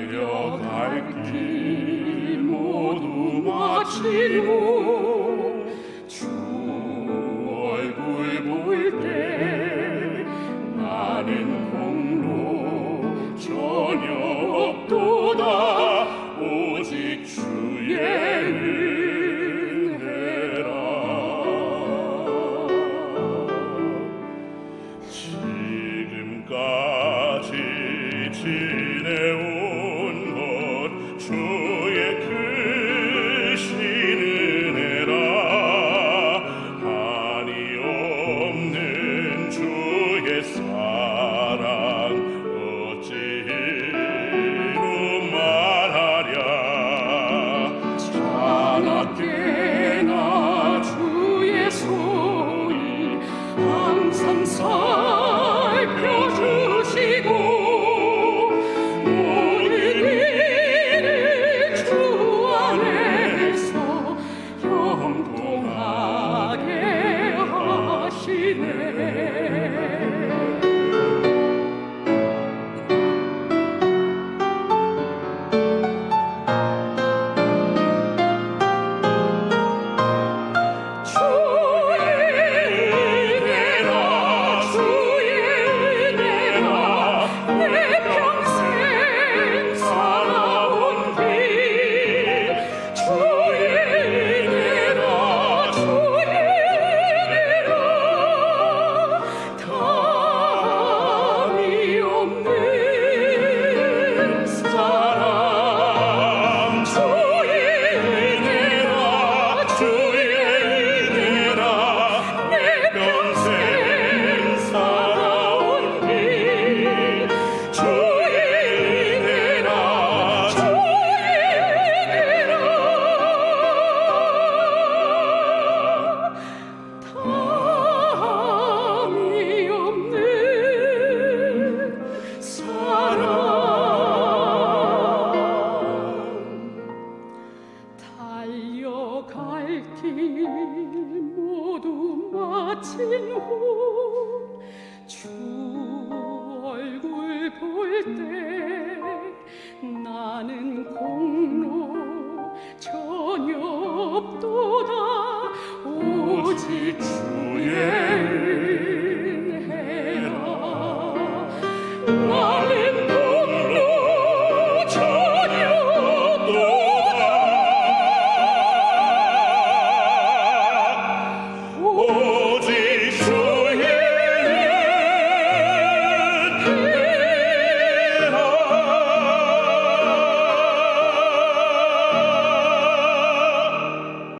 달려갈 길 모두 마치고 주 얼굴 볼 때 나는 공로 전혀 없도다 오직 주의 지금까지 지 모두 마친 후 주 얼굴 볼 때 나는 공로 전혀 없도다. 오직